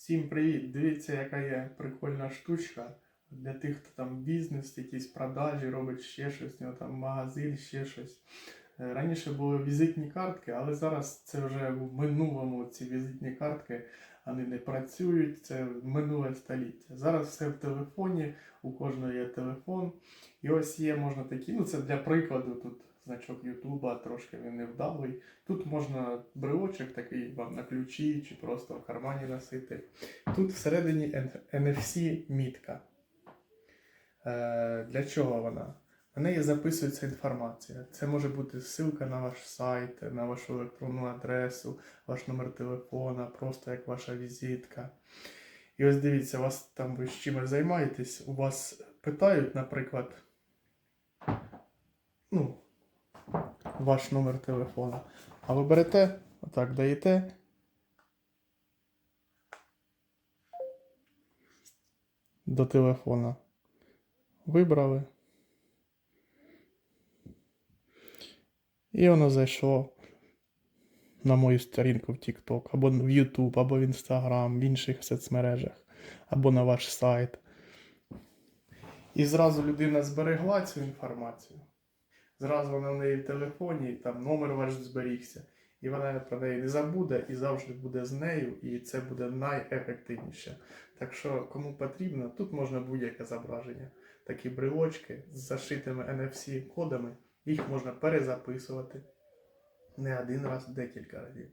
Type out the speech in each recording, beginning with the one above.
Всім привіт! Дивіться, яка є прикольна штучка для тих, хто там бізнес, якісь продажі робить ще щось, нього там магазин, ще щось. Е, Раніше були візитні картки, але зараз це вже в минулому ці візитні картки вони не працюють, це минуле століття. Зараз все в телефоні, у кожного є телефон. І ось є можна такі, ну це для прикладу тут значок Ютуба, трошки він невдалий. Тут можна брелочок такий вам на ключі чи просто в кармані носити. Тут всередині NFC мітка. Е, для чого вона? На неї записується інформація. Це може бути ссылка на ваш сайт, на вашу електронну адресу, ваш номер телефона, просто як ваша візитка. І ось дивіться, у вас там ви з чимось займаєтесь, у вас питають, наприклад, ну, ваш номер телефона. А ви берете, отак даєте. До телефона. Вибрали. І воно зайшло на мою сторінку в TikTok, або в YouTube, або в Instagram, в інших соцмережах, або на ваш сайт. І зразу людина зберегла цю інформацію. Зразу вона в неї в телефоні, там номер ваш зберігся. І вона про неї не забуде і завжди буде з нею, і це буде найефективніше. Так що, кому потрібно, тут можна будь-яке зображення. Такі брелочки з зашитими NFC-кодами, їх можна перезаписувати не один раз, декілька разів.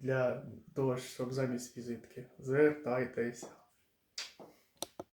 Для того, щоб замість візитки звертайтеся.